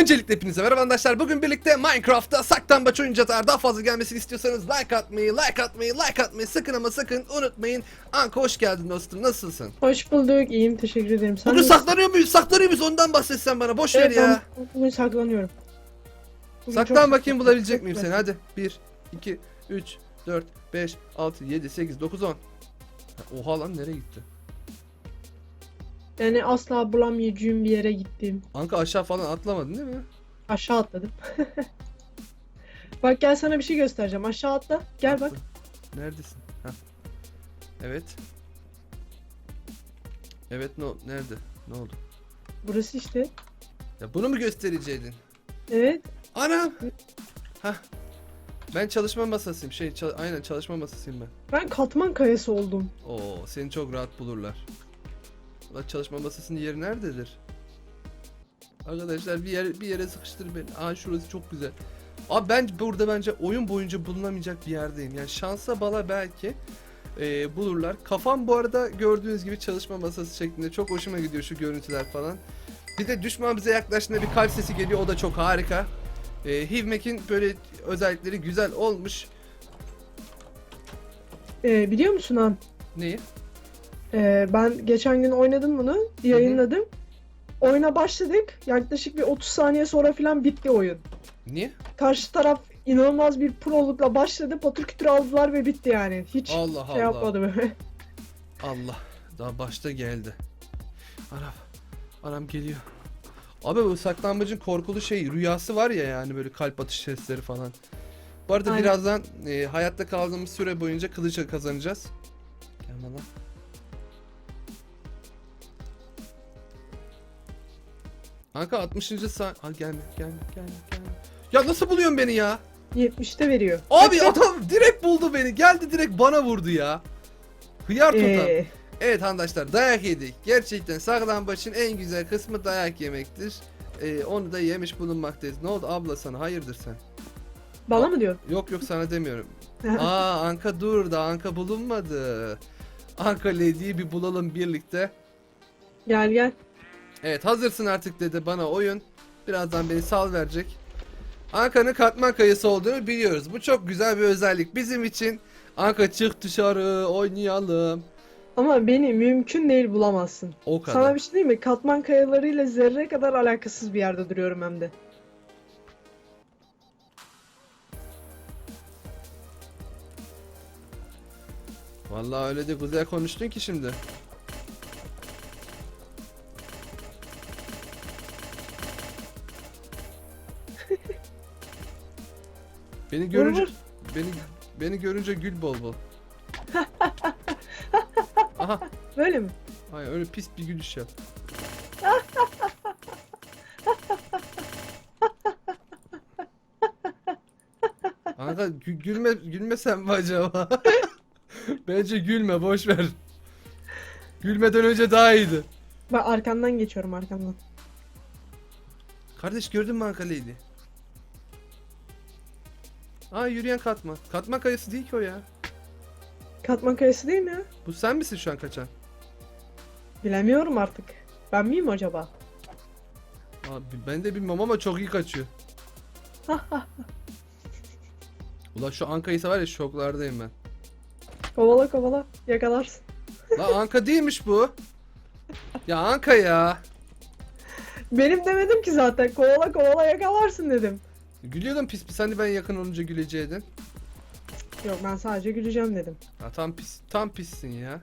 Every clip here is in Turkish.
Öncelikle hepinize merhaba arkadaşlar. Bugün birlikte Minecraft'ta saklambaç. Eğer daha fazla gelmesini istiyorsanız like atmayı, like atmayı, like atmayı sakın ama sakın unutmayın. Anka hoş geldin dostum. Nasılsın? Hoş bulduk. İyiyim. Teşekkür ederim. Sen Bugün nasılsın? saklanıyor muyuz? Saklanıyor muyuz? Ondan bahsetsen bana. Boş ver Evet, ya. ben bugün saklanıyorum. Bugün Saklan çok- bakayım bulabilecek miyim seni? Hadi. 1, 2, 3, 4, 5, 6, 7, 8, 9, 10. Oha lan nereye gitti? Yani asla bulamayacağım bir yere gittim. Anka aşağı falan atlamadın değil mi? Aşağı atladım. bak gel sana bir şey göstereceğim. Aşağı atla. Gel bak. Attım. Neredesin? Heh. Evet. Evet no nerede? Ne oldu? Burası işte. Ya bunu mu göstereceydin? Evet. Anam. Hah. Ben çalışma masasıyım. Şey çal- aynen çalışma masasıyım ben. Ben katman kayası oldum. Oo seni çok rahat bulurlar. Çalışma masasının yeri nerededir? Arkadaşlar bir yer bir yere sıkıştır beni. Aa şurası çok güzel. Abi ben burada bence oyun boyunca bulunamayacak bir yerdeyim. Yani şansa bala belki e, bulurlar. Kafam bu arada gördüğünüz gibi çalışma masası şeklinde çok hoşuma gidiyor şu görüntüler falan. Bir de düşman bize yaklaştığında bir kalp sesi geliyor. O da çok harika. E, Hivmek'in böyle özellikleri güzel olmuş. Ee, biliyor musun han? Neyi? Ee, ben geçen gün oynadım bunu. Yayınladım. Oyuna başladık. Yaklaşık bir 30 saniye sonra falan bitti oyun. Niye? Karşı taraf inanılmaz bir prolukla başladı. Patır kütür aldılar ve bitti yani. Hiç Allah şey Allah. yapmadı böyle. Allah. Daha başta geldi. Anam. Anam geliyor. Abi bu saklambacın korkulu şey rüyası var ya yani böyle kalp atış sesleri falan. Bu arada Aynen. birazdan e, hayatta kaldığımız süre boyunca kılıç kazanacağız. Gelme lan. Kanka 60. saat... Ha gelme gelme gelme gelme. Ya nasıl buluyorsun beni ya? 70'te veriyor. Abi adam direkt buldu beni. Geldi direkt bana vurdu ya. Hıyar totem. Ee, Evet arkadaşlar dayak yedik. Gerçekten saklambaçın en güzel kısmı dayak yemektir. Ee, onu da yemiş bulunmaktayız. Ne oldu abla sana? Hayırdır sen? bana mı diyor? Yok yok sana demiyorum. Aa Anka dur da Anka bulunmadı. Anka Lady'yi bir bulalım birlikte. Gel gel. Evet hazırsın artık dedi bana oyun. Birazdan beni sal verecek. Anka'nın katman kayısı olduğunu biliyoruz. Bu çok güzel bir özellik bizim için. Anka çık dışarı oynayalım. Ama beni mümkün değil bulamazsın. O kadar. Sana bir şey diyeyim mi? Katman kayalarıyla zerre kadar alakasız bir yerde duruyorum hem de. Vallahi öyle de güzel konuştun ki şimdi. Beni görünce vur. beni beni görünce gül bol bol. Aha, Böyle mi? ay öyle pis bir gülüş yap. Kanka gü- gülme gülmesem mi acaba? Bence gülme boş ver. Gülmeden önce daha iyiydi. Bak arkandan geçiyorum arkandan. Kardeş gördün mü Anka Lady? Aa yürüyen katma. Katma kayası değil ki o ya. Katman kayası değil mi ya? Bu sen misin şu an kaçan? Bilemiyorum artık. Ben miyim acaba? Abi ben de bilmem ama çok iyi kaçıyor. Ulan şu Anka'yı var ya şoklardayım ben. kovala kovala yakalarsın. Lan Anka değilmiş bu. Ya Anka ya. Benim demedim ki zaten kovala kovala yakalarsın dedim. Gülüyordun pis pis hani ben yakın olunca güleceydin. Yok ben sadece güleceğim dedim. Ya tam pis tam pissin ya.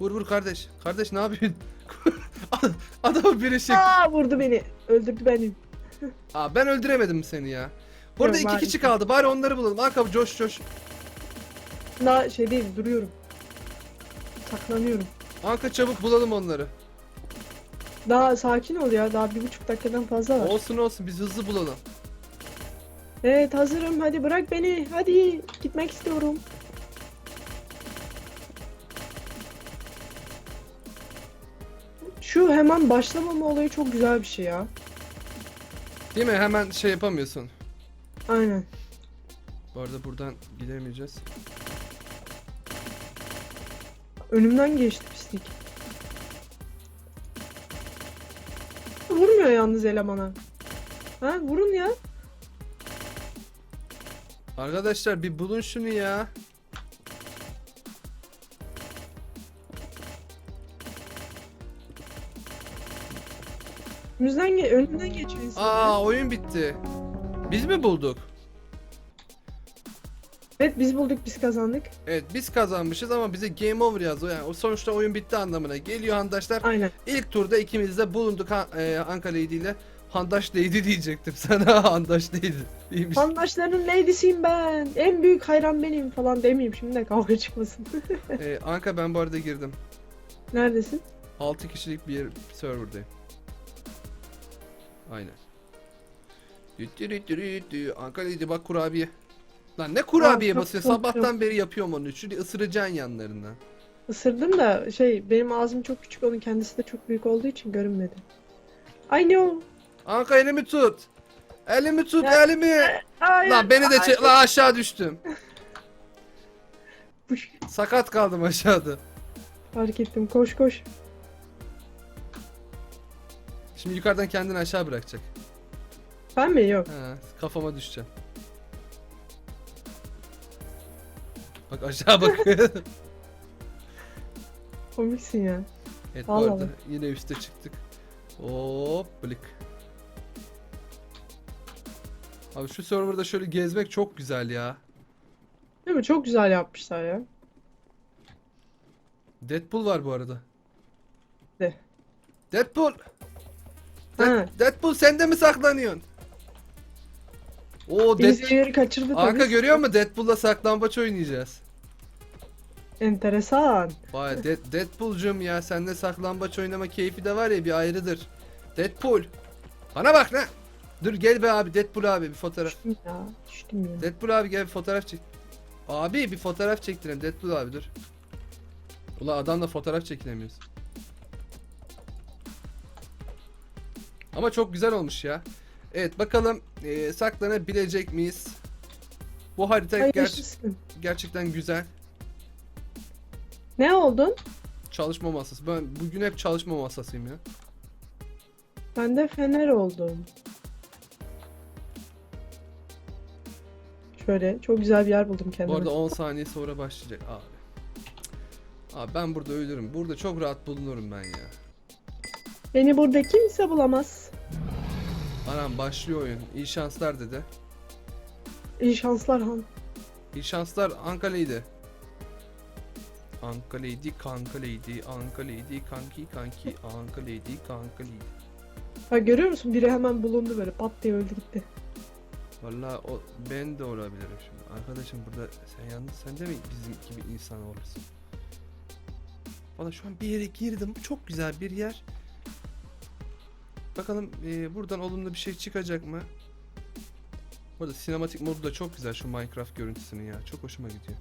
Vur vur kardeş. Kardeş ne yapıyorsun? Adamı biri şey... Aa vurdu beni. Öldürdü beni. Aa ben öldüremedim seni ya. Bu arada Yok, iki kişi kaldı. Bari onları bulalım. Anka coş coş. Daha şey değil duruyorum. Saklanıyorum. Anka çabuk bulalım onları. Daha sakin ol ya. Daha bir buçuk dakikadan fazla var. Olsun olsun biz hızlı bulalım. Evet hazırım. Hadi bırak beni. Hadi. Gitmek istiyorum. Şu hemen başlamama olayı çok güzel bir şey ya. Değil mi? Hemen şey yapamıyorsun. Aynen. Bu arada buradan gidemeyeceğiz. Önümden geçti pislik. Vurulmuyor yalnız elemana. Ha vurun ya. Arkadaşlar bir bulun şunu ya. Önümüzden, ge önünden geçiyor insanlar. Aa oyun bitti. Biz mi bulduk? Evet biz bulduk biz kazandık. Evet biz kazanmışız ama bize game over yazıyor. Yani o sonuçta oyun bitti anlamına geliyor arkadaşlar. Aynen. İlk turda ikimiz de bulunduk ha, e, Ankara Lady ile. Handaş Lady diyecektim sana. Handaş Lady. İyiymiş. Fandaşların lady'siyim ben. En büyük hayran benim falan demeyeyim şimdi de kavga çıkmasın. e, Anka ben bu arada girdim. Neredesin? 6 kişilik bir serverdayım. Aynen. Ankara Lady bak kurabiye. Lan ne kurabiye çok basıyor? korkuyorum. Sabahtan beri yapıyorum onu. Şunu ısıracaksın yanlarından. Isırdım da şey benim ağzım çok küçük onun kendisi de çok büyük olduğu için görünmedi. I know. Anka elimi tut. Elimi tut Ya- elimi. Hayır. Lan beni de çek. Lan aşağı düştüm. Puş. Sakat kaldım aşağıda. Fark ettim koş koş. Şimdi yukarıdan kendini aşağı bırakacak. Ben mi? Yok. Ha, kafama düşeceğim. Bak aşağı bak. Komiksin ya. evet bu arada yine üste çıktık. Hop blik. Abi şu serverda şöyle gezmek çok güzel ya. Değil mi? Çok güzel yapmışlar ya. Deadpool var bu arada. De. Deadpool. Dead- Ha. Deadpool sen de mi saklanıyorsun? Oo Dead Bizleri kaçırdı tabii. Anka görüyor musun? Deadpool'la saklambaç oynayacağız. Enteresan. Vay Dead Deadpool'cum ya sende saklambaç oynama keyfi de var ya bir ayrıdır. Deadpool. Bana bak lan. Dur gel be abi Deadpool abi bir fotoğraf. Düştüm ya. Düştüm ya. Deadpool abi gel bir fotoğraf çek. Abi bir fotoğraf çektirelim Deadpool abi dur. Ulan adamla fotoğraf çekilemiyoruz. Ama çok güzel olmuş ya. Evet bakalım eee, saklanabilecek miyiz? Bu harita ger- gerçekten güzel. Ne oldun? Çalışma masası. Ben bugün hep çalışma masasıyım ya. Ben de fener oldum. Şöyle çok güzel bir yer buldum Bu kendime. arada 10 saniye sonra başlayacak abi. Abi ben burada ölürüm. Burada çok rahat bulunurum ben ya. Beni burada kimse bulamaz. Anam başlıyor oyun. İyi şanslar dedi. İyi şanslar Han. İyi şanslar Anka Lady. Anka Lady, Kanka Lady, Anka Lady, Kanki Kanki, Anka Lady, Kanka Lady. Ha görüyor musun? Biri hemen bulundu böyle pat diye öldü gitti. Valla o ben de olabilirim şimdi. Arkadaşım burada sen yalnız sen de mi bizim gibi insan olursun? Valla şu an bir yere girdim. Çok güzel bir yer. Bakalım e, buradan olumlu bir şey çıkacak mı? Bu arada sinematik modu da çok güzel şu Minecraft görüntüsünün ya. Çok hoşuma gidiyor.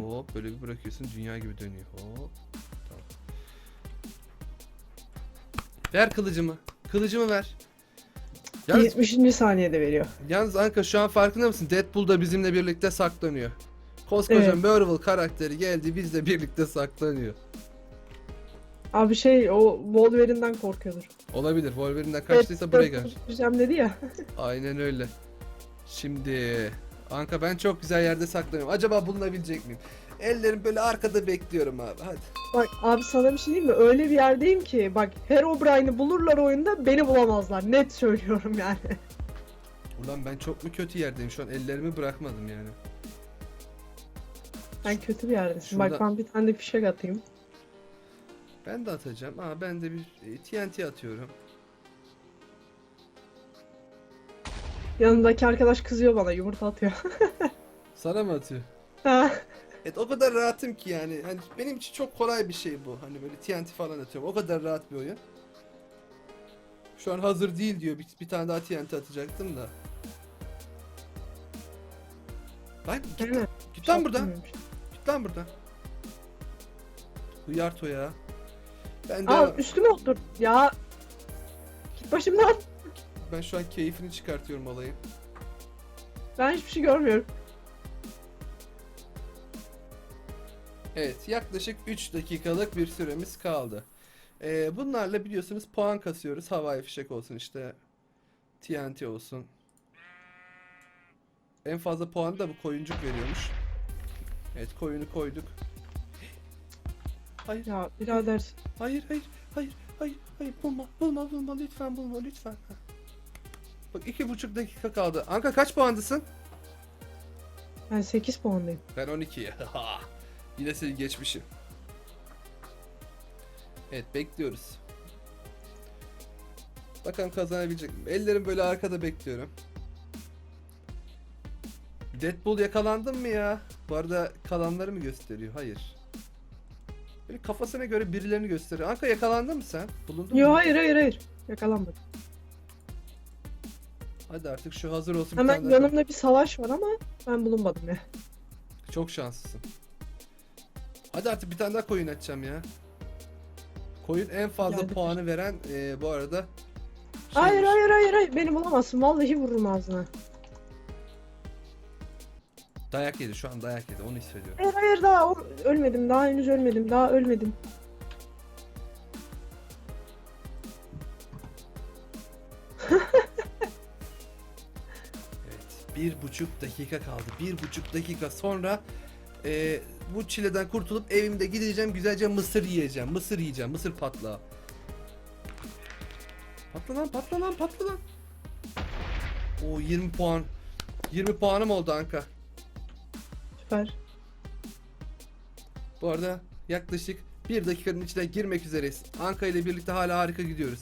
Hop böyle bir bırakıyorsun dünya gibi dönüyor. Hop. Tamam. Ver kılıcımı. Kılıcımı ver. Yalnız 70. saniyede veriyor. Yalnız Anka şu an farkında mısın? Deadpool da bizimle birlikte saklanıyor. Koskoca Evet. Marvel karakteri geldi bizle birlikte saklanıyor. Abi şey o Wolverine'den korkuyordur. Olabilir. Wolverine'den kaçtıysa buraya gelmiş. Dedi ya. Aynen öyle. Şimdi Anka ben çok güzel yerde saklanıyorum. Acaba bulunabilecek miyim? Ellerim böyle arkada bekliyorum abi. Hadi. Bak abi sana bir şey diyeyim mi? Öyle bir yerdeyim ki bak Herobrine'i bulurlar oyunda beni bulamazlar. Net söylüyorum yani. Ulan ben çok mu kötü yerdeyim? Şu an ellerimi bırakmadım yani. Sen kötü bir yerdesin. Şurada- Bak ben bir tane de fişek atayım. Ben de atacağım. Aa ben de bir e, TNT atıyorum. Yanındaki arkadaş kızıyor bana yumurta atıyor. Sana mı atıyor? Ha, Evet o kadar rahatım ki yani. Hani benim için çok kolay bir şey bu. Hani böyle TNT falan atıyorum. O kadar rahat bir oyun. Şu an hazır değil diyor. Bir, bir tane daha TNT atacaktım da. Lan git, Aynen. git lan buradan. Git lan buradan. Hıyarto ya. Ben de Aa üstüme otur. Ya. Git başımdan. Ben şu an keyfini çıkartıyorum olayın. Ben hiçbir şey görmüyorum. Evet yaklaşık 3 dakikalık bir süremiz kaldı. Ee, bunlarla biliyorsunuz puan kasıyoruz. Havai fişek olsun işte. TNT olsun. En fazla puanı da bu koyuncuk veriyormuş. Evet koyunu koyduk. Hayır, Ya birader hayır, hayır, hayır, hayır, hayır. Bulma, bulma, bulma. Lütfen bulma, lütfen. Bak iki buçuk dakika kaldı. Anka kaç puandasın? ben 8 puandayım. Ben 12. Yine seni geçmişim. Evet bekliyoruz. Bakalım kazanabilecek miyim? Ellerim böyle arkada bekliyorum. Deadpool yakalandın mı ya? Bu arada kalanları mı gösteriyor? Hayır. Böyle kafasına göre birilerini gösteriyor. Anka yakalandın mı sen? Bulundun Yo mu? hayır hayır hayır. Yakalanmadım. Hadi artık şu hazır olsun. bir Hemen daha. yanımda bir savaş var ama ben bulunmadım ya. Çok şanslısın. Hadi artık bir tane daha koyun açacağım ya. Koyun en fazla Geldi. puanı veren e, bu arada. şey Hayır hayır hayır hayır beni bulamazsın. Vallahi vururum ağzına. Dayak yedi şu an dayak yedi onu hissediyorum. Hayır hayır daha ölmedim. Daha henüz ölmedim. Daha ölmedim. Bir buçuk dakika kaldı. Bir buçuk dakika sonra e, bu çileden kurtulup evimde gideceğim güzelce mısır yiyeceğim. Mısır yiyeceğim. Mısır patlağı. Patla lan patla lan patla lan. O 20 puan. 20 puanım oldu Anka. Süper. Bu arada yaklaşık bir dakikanın içine girmek üzereyiz. Anka ile birlikte hala harika gidiyoruz.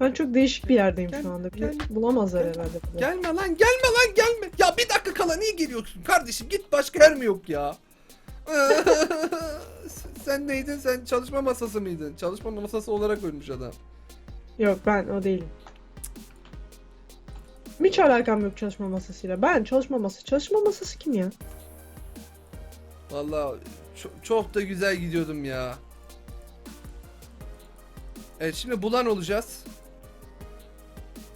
Ben çok değişik bir yerdeyim Gel, şu anda. gel, Beni bulamazlar gel. herhalde. burada. Gelme lan gelme lan gelme. Ya bir dakika kala niye geliyorsun kardeşim? Git başka yer mi yok ya? sen neydin? Sen çalışma masası mıydın? Çalışma masası olarak ölmüş adam. Yok ben o değilim. Hiç alakam yok çalışma masasıyla. Ben çalışma masası. Çalışma masası kim ya? Vallahi çok, çok da güzel gidiyordum ya. Evet şimdi bulan olacağız.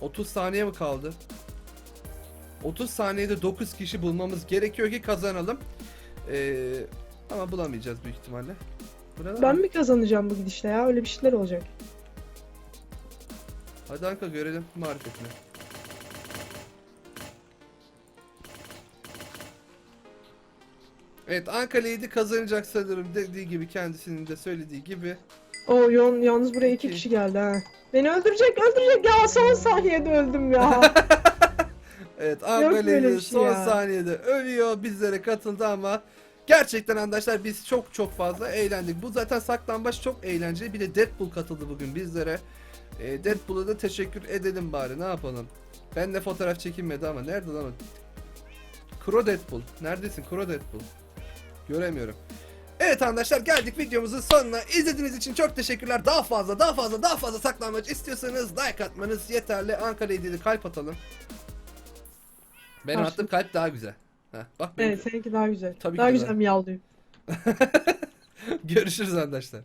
30 saniye mi kaldı? 30 saniyede 9 kişi bulmamız gerekiyor ki kazanalım. Ee, ama bulamayacağız büyük ihtimalle. Burada Ben mi kazanacağım bu gidişle ya? Öyle bir şeyler olacak. Hadi Anka görelim marifetini. Evet Anka Lady kazanacak sanırım dediği gibi kendisinin de söylediği gibi. O yon, yalnız buraya iki kişi geldi ha. Beni öldürecek öldürecek ya son saniyede öldüm ya. Evet Lady bir şey son ya. saniyede ölüyor bizlere katıldı ama gerçekten arkadaşlar biz çok çok fazla eğlendik. Bu zaten saklambaç çok eğlenceli. Bir de Deadpool katıldı bugün bizlere. Ee, Deadpool'a da teşekkür edelim bari ne yapalım. Ben de fotoğraf çekinmedi ama nerede lan o? Kro Deadpool. Neredesin Kro Deadpool? Göremiyorum. Evet arkadaşlar geldik videomuzun sonuna. İzlediğiniz için çok teşekkürler. Daha fazla daha fazla daha fazla saklanmaç istiyorsanız like atmanız yeterli. Ankara'ya de kalp atalım. Benim Karşı- attığım kalp daha güzel. Heh, bak benim- evet seninki daha güzel. Tabii daha ki de güzel miyavlıyor. Görüşürüz arkadaşlar.